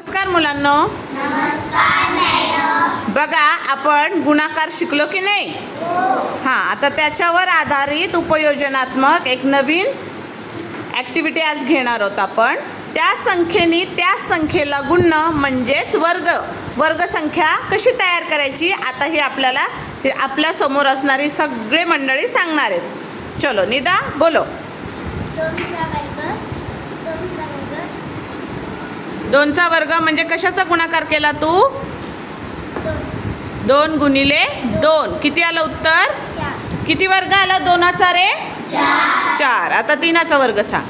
नमस्कार मुलांनो. बघा आपण गुणाकार शिकलो की नाही? हां आता त्याच्यावर आधारित उपयोजनात्मक एक नवीन ॲक्टिव्हिटी आज घेणार आहोत आपण. त्या संख्येने त्या संख्येला गुणणं म्हणजेच वर्ग. वर्गसंख्या कशी तयार करायची? आता ही आपल्याला आपल्यासमोर असणारी सगळे मंडळी सांगणार आहेत. चलो निदा बोलो दोनचा वर्ग दोनचा वर्ग दोनचा वर्ग म्हणजे कशाचा गुणाकार केला तू? दोन. गुणिले दोन. किती आलं उत्तर? किती वर्ग आला दोनाचा रे? चार. आता तीनाचा वर्ग सांग.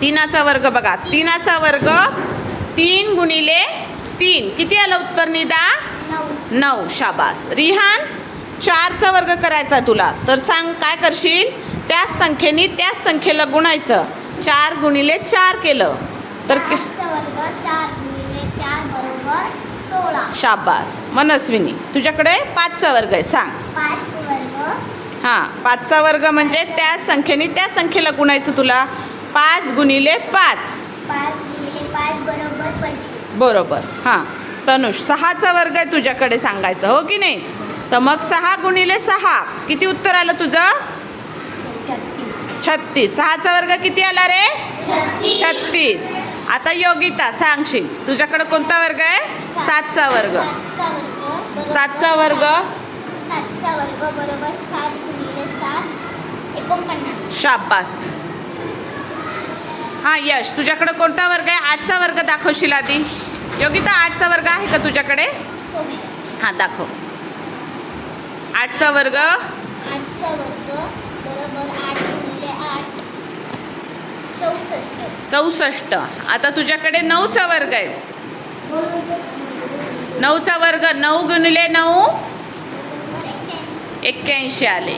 तीनाचा वर्ग बघा. तीनाचा वर्ग तीन गुणिले तीन. किती आलं उत्तर निदा? नऊ. शाबास. रिहान चारचा वर्ग करायचा तुला. तर सांग काय करशील? त्याच संख्येने त्याच संख्येला गुणायचं. चार गुणिले चार केलं. तर शाबास. मनस्विनी तुझ्याकडे पाचचा वर्ग आहे सांग. हां पाचचा वर्ग म्हणजे त्या संख्येने त्या संख्येला गुणायचं तुला. पाच गुणिले पाच. बरोबर हां तनुष सहाचा वर्ग आहे तुझ्याकडे सांगायचं हो की नाही? तर मग सहा गुणिले सहा किती उत्तर आलं तुझं? छत्तीस. सहाचा वर्ग किती आला रे? छत्तीस. आता योगिता सांगशील तुझ्याकडे कोणता वर्ग आहे? सातचा वर्ग. सातचा वर्ग सातचा वर्ग? बरोबर सात गुणिले सात एकोणपन्नास. शाबास. हां यश. तुझ्याकडे कोणता वर्ग आहे? आठचा वर्ग दाखवशील आधी योगिता आठचा वर्ग आहे का तुझ्याकडे? हो. हां दाखव. आठचा वर्ग? आठचा वर्ग बरोबर आठ. चौसष्ट. आता तुझ्याकडे नऊचा वर्ग आहे. नऊचा वर्ग नऊ गुणिले नऊ? एक्क्याऐंशी आले.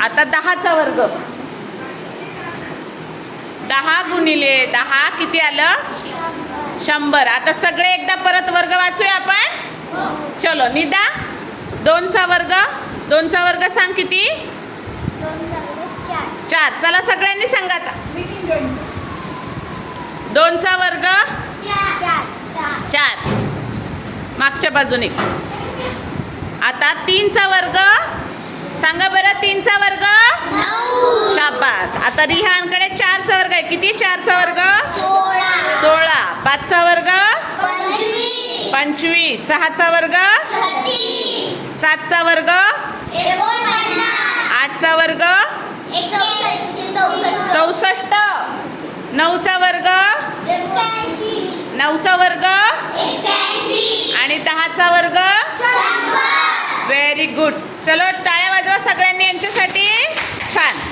आता दहाचा वर्ग. दहा गुणिले दहा किती आलं? शंभर. आता सगळे एकदा परत वर्ग वाचूया आपण? चलो निदा. दोनचा वर्ग. दोनचा वर्ग सांग किती? चार. चला सगळ्यांनी सांगा आता. दोनचा वर्ग? चार. मागच्या बाजूने. आता तीनचा वर्ग? सांगा बरं तीनचा वर्ग? शाबास. आता रिहानकडे चारचा वर्ग आहे. किती चारचा वर्ग? सोळा. पाचचा वर्ग? पंचवीस. सहाचा वर्ग? सातचा वर्ग? आठचा वर्ग? चौसष्ट. नऊचा वर्ग? नऊचा वर्ग. आणि दहाचा वर्ग. व्हेरी गुड चलो टाळ्या वाजवा सगळ्यांनी यांच्यासाठी. छान.